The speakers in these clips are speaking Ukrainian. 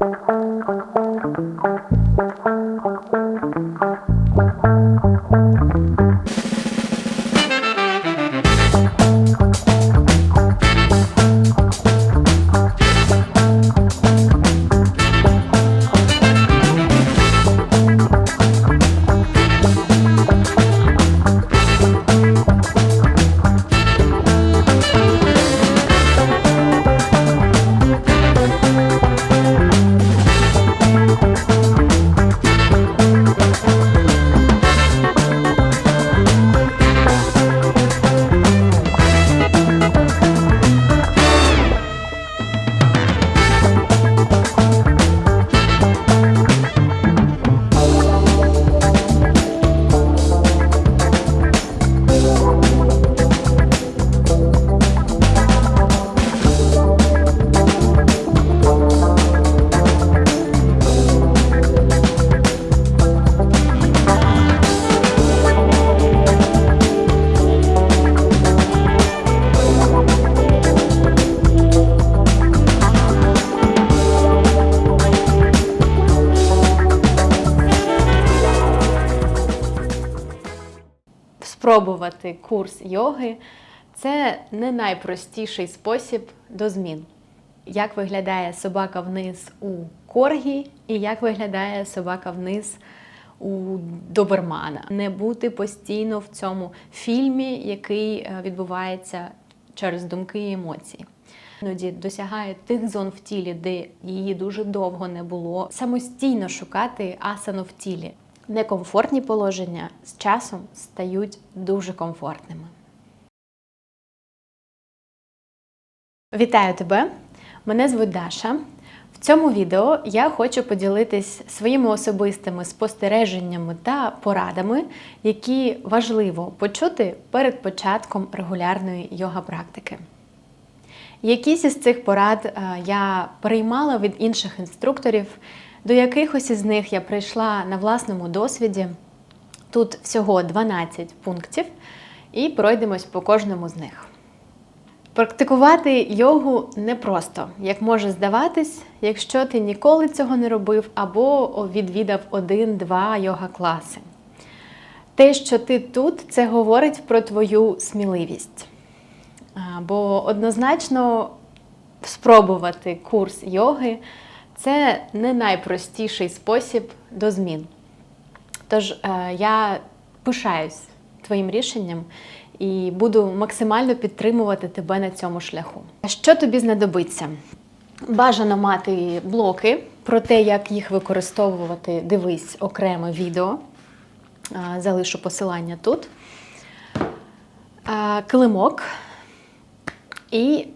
Thank you. Спробувати курс йоги це не найпростіший спосіб до змін. Як виглядає собака вниз у коргі, і як виглядає собака вниз у добермана. Не бути постійно в цьому фільмі, який е, відбувається через думки і емоції. Іноді досягає тих зон в тілі, де її дуже довго не було. Самостійно шукати асану в тілі. Некомфортні положення з часом стають дуже комфортними. Вітаю тебе! Мене звуть Даша. В цьому відео я хочу поділитись своїми особистими спостереженнями та порадами, які важливо почути перед початком регулярної йога-практики. Якісь із цих порад е, я переймала від інших інструкторів, до якихось із них я прийшла на власному досвіді. Тут всього 12 пунктів, і пройдемось по кожному з них. Практикувати йогу непросто, як може здаватись, якщо ти ніколи цього не робив або відвідав один-два йога-класи. Те, що ти тут, це говорить про твою сміливість. Бо однозначно спробувати курс йоги це не найпростіший спосіб до змін. Тож е, я пишаюсь твоїм рішенням і буду максимально підтримувати тебе на цьому шляху. Що тобі знадобиться? Бажано мати блоки про те, як їх використовувати. Дивись окреме відео. Залишу посилання тут. А, Килимок і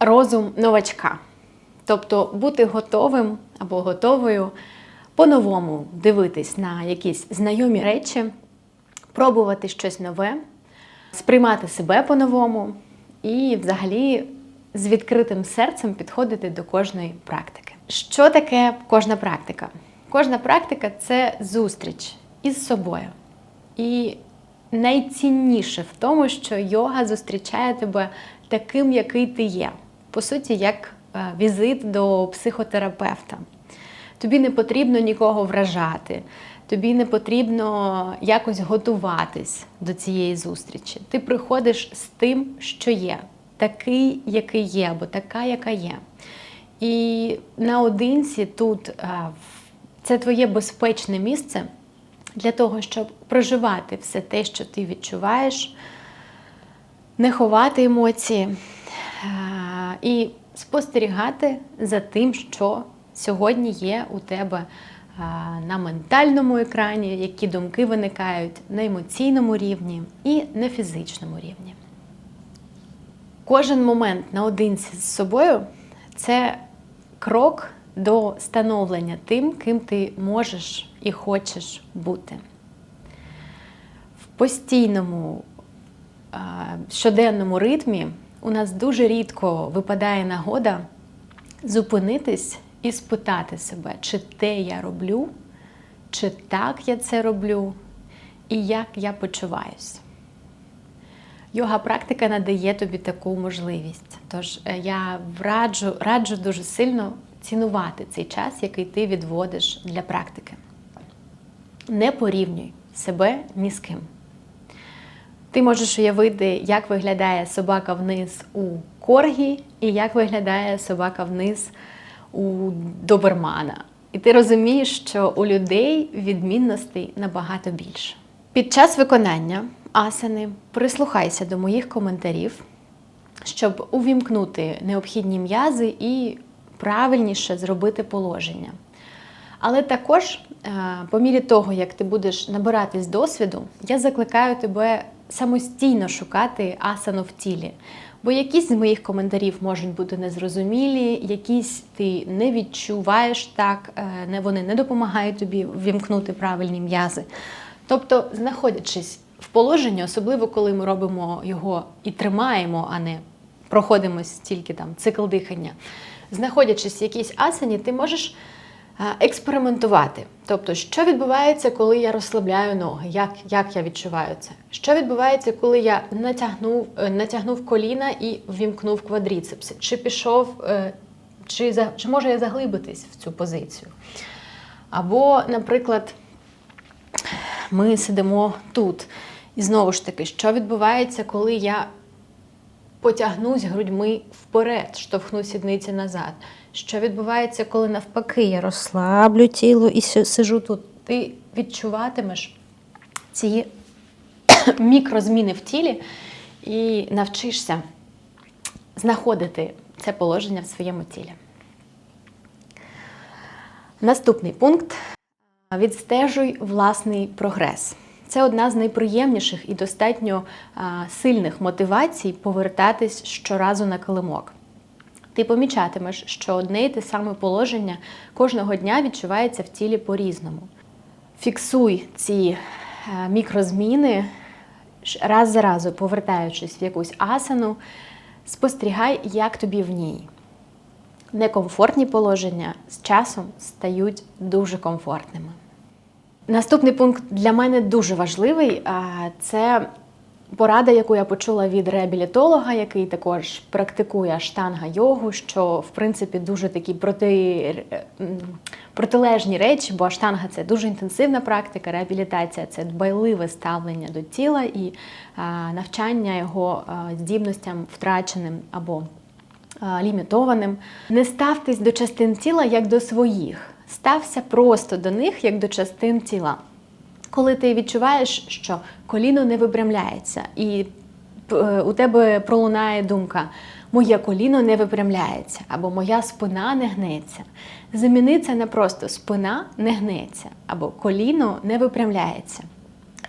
розум новачка. Тобто бути готовим або готовою по-новому дивитись на якісь знайомі речі, пробувати щось нове, сприймати себе по-новому і взагалі з відкритим серцем підходити до кожної практики. Що таке кожна практика? Кожна практика це зустріч із собою. І найцінніше в тому, що йога зустрічає тебе таким, який ти є. По суті, як візит до психотерапевта. Тобі не потрібно нікого вражати, тобі не потрібно якось готуватись до цієї зустрічі. Ти приходиш з тим, що є, такий, який є, або така, яка є. І наодинці тут е, це твоє безпечне місце для того, щоб проживати все те, що ти відчуваєш, не ховати емоції е, і спостерігати за тим, що сьогодні є у тебе на ментальному екрані, які думки виникають на емоційному рівні і на фізичному рівні. Кожен момент наодинці з собою це крок до становлення тим, ким ти можеш і хочеш бути. В постійному щоденному ритмі у нас дуже рідко випадає нагода зупинитись і спитати себе, чи те я роблю, чи так я це роблю, і як я почуваюсь. Йога практика надає тобі таку можливість. Тож е, я раджу, раджу дуже сильно цінувати цей час, який ти відводиш для практики. Не порівнюй себе ні з ким. Ти можеш уявити, як виглядає собака вниз у коргі, і як виглядає собака вниз у добермана. І ти розумієш, що у людей відмінностей набагато більше. Під час виконання асани прислухайся до моїх коментарів, щоб увімкнути необхідні м'язи і правильніше зробити положення. Але також, е, по мірі того, як ти будеш набиратись досвіду, я закликаю тебе самостійно шукати асану в тілі. Бо якісь з моїх коментарів можуть бути незрозумілі, якісь ти не відчуваєш так, е, вони не допомагають тобі ввімкнути правильні м'язи. Тобто, знаходячись в положенні, особливо коли ми робимо його і тримаємо, а не проходимо стільки там цикл дихання, знаходячись в якійсь асані, ти можеш експериментувати. Тобто, що відбувається, коли я розслабляю ноги, як, як я відчуваю це? Що відбувається, коли я натягнув, е, натягнув коліна і ввімкнув квадріцепси? Чи пішов, е, чи, чи можу я заглибитись в цю позицію? Або, наприклад, ми сидимо тут. І знову ж таки, що відбувається, коли я потягнусь грудьми вперед, штовхну сідниці назад. Що відбувається, коли навпаки я розслаблю тіло і си- сижу тут. Ти відчуватимеш ці мікрозміни в тілі і навчишся знаходити це положення в своєму тілі. Наступний пункт відстежуй власний прогрес. Це одна з найприємніших і достатньо сильних мотивацій повертатись щоразу на килимок. Ти помічатимеш, що одне й те саме положення кожного дня відчувається в тілі по-різному. Фіксуй ці е, мікрозміни раз за разом, повертаючись в якусь асану, спостерігай, як тобі в ній. Некомфортні положення з часом стають дуже комфортними. Наступний пункт для мене дуже важливий. Це порада, яку я почула від реабілітолога, який також практикує штанга йогу, що в принципі дуже такі проти, протилежні речі, бо штанга це дуже інтенсивна практика, реабілітація це дбайливе ставлення до тіла і а, навчання його а, здібностям втраченим або а, лімітованим. Не ставтесь до частин тіла як до своїх. Стався просто до них як до частин тіла. Коли ти відчуваєш, що коліно не випрямляється, і е, у тебе пролунає думка: моє коліно не випрямляється, або моя спина не гнеться. Заміни це на просто спина не гнеться, або коліно не випрямляється.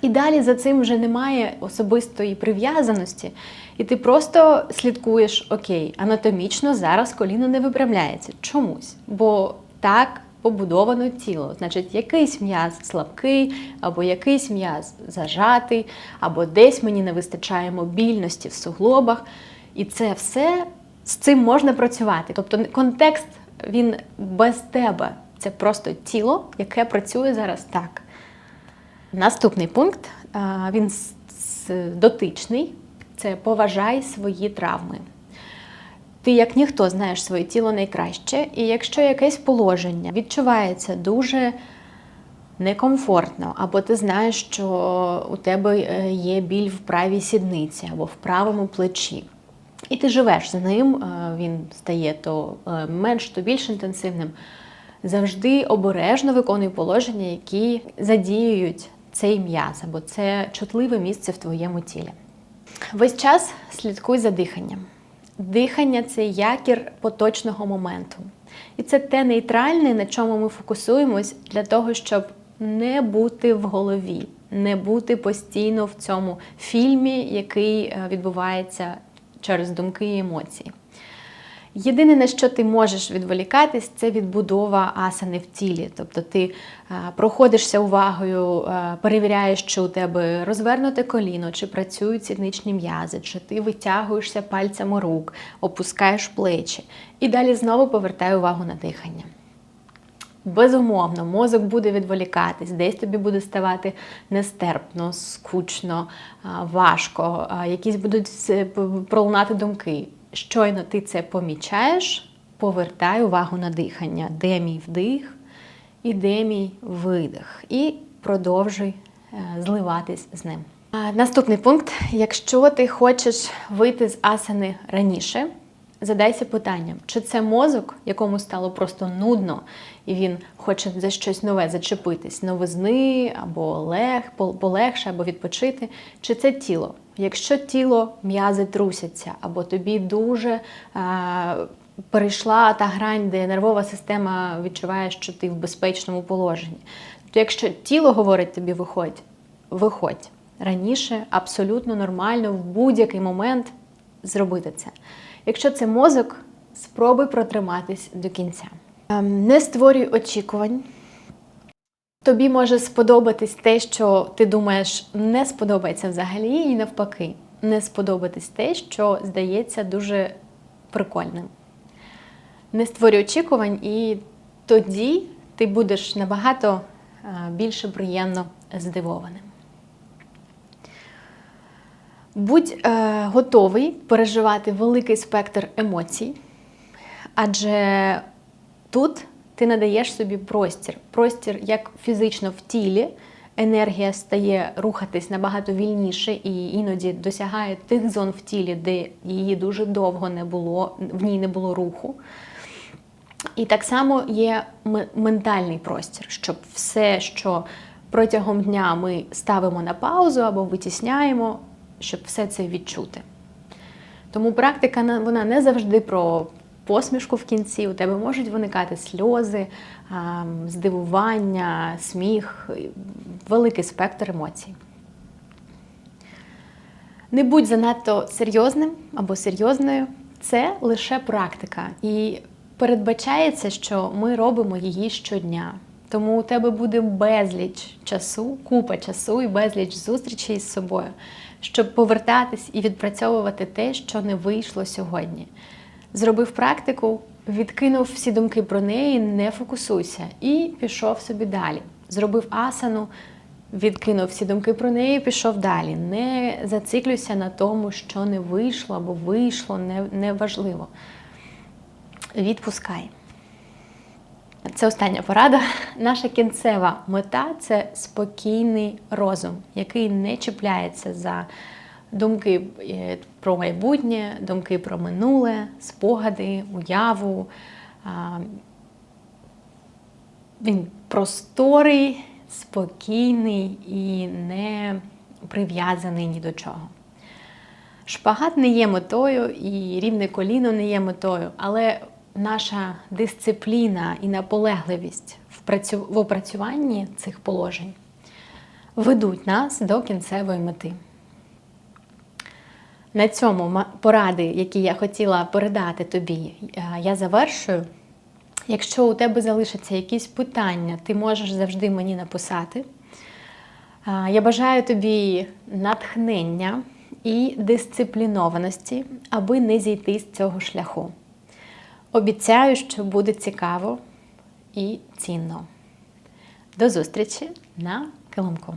І далі за цим вже немає особистої прив'язаності, і ти просто слідкуєш, окей, анатомічно зараз коліно не випрямляється чомусь, бо так побудовано тіло. Значить, якийсь м'яз слабкий, або якийсь м'яз зажатий, або десь мені не вистачає мобільності в суглобах. І це все з цим можна працювати. Тобто контекст він без тебе. Це просто тіло, яке працює зараз так. Наступний пункт він дотичний це поважай свої травми. Ти, як ніхто, знаєш своє тіло найкраще, і якщо якесь положення відчувається дуже некомфортно, або ти знаєш, що у тебе е, є біль в правій сідниці або в правому плечі, і ти живеш з ним, е, він стає то е, менш, то більш інтенсивним. Завжди обережно виконуй положення, які задіюють цей м'яз, або це чутливе місце в твоєму тілі. Весь час слідкуй за диханням. Дихання це якір поточного моменту. І це те нейтральне, на чому ми фокусуємось для того, щоб не бути в голові, не бути постійно в цьому фільмі, який е, відбувається через думки і емоції. Єдине, на що ти можеш відволікатись, це відбудова асани в тілі. Тобто ти е, проходишся увагою, е, перевіряєш, чи у тебе розвернуте коліно, чи працюють сідничні м'язи, чи ти витягуєшся пальцями рук, опускаєш плечі. І далі знову повертай увагу на дихання. Безумовно, мозок буде відволікатись, десь тобі буде ставати нестерпно, скучно, важко, якісь будуть пролунати думки. Щойно ти це помічаєш, повертай увагу на дихання. Де мій вдих і де мій видих. І продовжуй е, зливатись з ним. Наступний пункт: якщо ти хочеш вийти з асани раніше, задайся питанням, чи це мозок, якому стало просто нудно, і він хоче за щось нове зачепитись, новизни або лег, полегше, або відпочити, чи це тіло? Якщо тіло м'язи трусяться, або тобі дуже а, перейшла та грань, де нервова система відчуває, що ти в безпечному положенні, то якщо тіло говорить тобі виходь, виходь раніше, абсолютно нормально в будь-який момент зробити це. Якщо це мозок, спробуй протриматись до кінця. Ем, Не створюй очікувань. Тобі може сподобатись те, що ти думаєш, не сподобається взагалі, і навпаки, не сподобатись те, що здається дуже прикольним. Не створюй очікувань, і тоді ти будеш набагато е, більше приємно здивованим. Будь е, готовий переживати великий спектр емоцій, адже тут ти надаєш собі простір. Простір як фізично в тілі, енергія стає рухатись набагато вільніше і іноді досягає тих зон в тілі, де її дуже довго не було, в ній не було руху. І так само є ментальний простір, щоб все, що протягом дня ми ставимо на паузу або витісняємо, щоб все це відчути. Тому практика вона не завжди про посмішку в кінці. У тебе можуть виникати сльози, здивування, сміх, великий спектр емоцій. Не будь занадто серйозним або серйозною. Це лише практика. І передбачається, що ми робимо її щодня. Тому у тебе буде безліч часу, купа часу і безліч зустрічей з собою, щоб повертатись і відпрацьовувати те, що не вийшло сьогодні. Зробив практику, відкинув всі думки про неї, не фокусуйся і пішов собі далі. Зробив асану, відкинув всі думки про неї, пішов далі. Не зациклюйся на тому, що не вийшло або вийшло, не, не. Відпускай. Це остання порада. Наша кінцева мета це спокійний розум, який не чіпляється за думки е, про майбутнє, думки про минуле, спогади, уяву. Він просторий, спокійний і не прив'язаний ні до чого. Шпагат не є метою, і рівне коліно не є метою, але наша дисципліна і наполегливість в, працю... в опрацюванні цих положень ведуть нас до кінцевої мети. На цьому поради, які я хотіла передати тобі, е, я завершую. Якщо у тебе залишаться якісь питання, ти можеш завжди мені написати. Я бажаю тобі натхнення і дисциплінованості, аби не зійти з цього шляху. Обіцяю, що буде цікаво і цінно. До зустрічі на килимку.